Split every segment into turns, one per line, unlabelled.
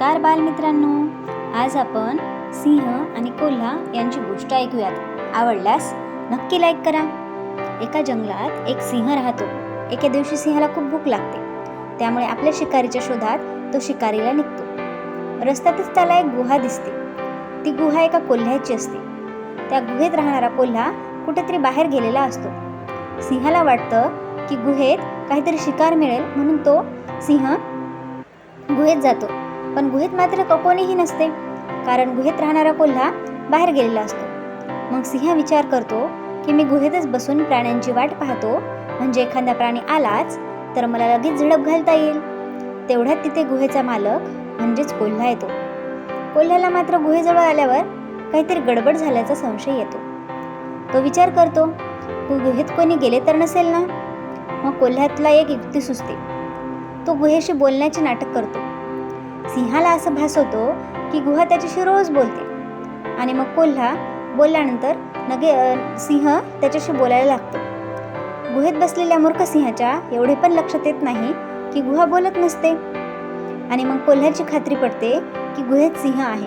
बालमित्रांनो. आज आपण सिंह आणि कोल्हा यांची गोष्ट ऐकूयात. आवडल्यास नक्की लाईक करा. एका जंगलात एक सिंह राहतो. एके दिवशी सिंहाला खूप भूक लागते. त्यामुळे आपल्या शिकारीच्या शोधात तो शिकारीला निघतो. रस्त्यातच त्याला एक गुहा दिसते. ती गुहा एका कोल्ह्याची असते. त्या गुहेत राहणारा कोल्हा कुठेतरी बाहेर गेलेला असतो. सिंहाला वाटतं की गुहेत काहीतरी शिकार मिळेल म्हणून तो सिंह गुहेत जातो. पण गुहेत मात्र क- कोणीही नसते कारण गुहेत राहणारा कोल्हा बाहेर गेलेला असतो. मग सिंह विचार करतो की मी गुहेतच बसून प्राण्यांची वाट पाहतो म्हणजे एखादा प्राणी आलाच तर मला लगेच झडप घालता येईल. तेवढ्यात तिथे गुहेचा मालक म्हणजेच कोल्हा येतो. कोल्ह्याला मात्र गुहेजवळ आल्यावर काहीतरी गडबड झाल्याचा संशय येतो. तो विचार करतो गुहेत कोणी गेले तर नसेल ना? मग कोल्ह्यातला एक युक्ती सुचते. तो गुहेशी बोलण्याचे नाटक करतो. सिंहाला असं होतो की गुहा त्याच्याशी रोज बोलते. आणि मग कोल्हा बोलल्यानंतर नगे सिंह त्याच्याशी बोलायला लागतो. गुहेत बसलेल्या मूर्ख सिंहाच्या एवढे पण लक्षात येत नाही की गुहा बोलत नसते. आणि मग कोल्ह्याची खात्री पडते की गुहेत सिंह आहे.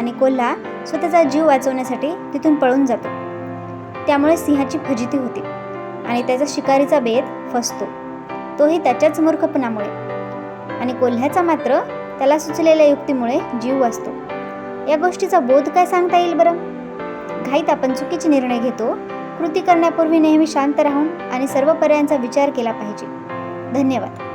आणि कोल्हा स्वतःचा जीव वाचवण्यासाठी तिथून पळून जातो. त्यामुळे सिंहाची फजिती होते आणि त्याचा शिकारीचा बेत फसतो. तोही त्याच्याच मूर्खपणामुळे. आणि कोल्ह्याचा मात्र त्याला सुचलेल्या युक्तीमुळे जीव वाचतो. या गोष्टीचा बोध काय सांगता येईल बरं? घाईत आपण चुकीचे निर्णय घेतो कृती करण्यापूर्वी नेहमी शांत राहून आणि सर्व पर्यायांचा विचार केला पाहिजे. धन्यवाद.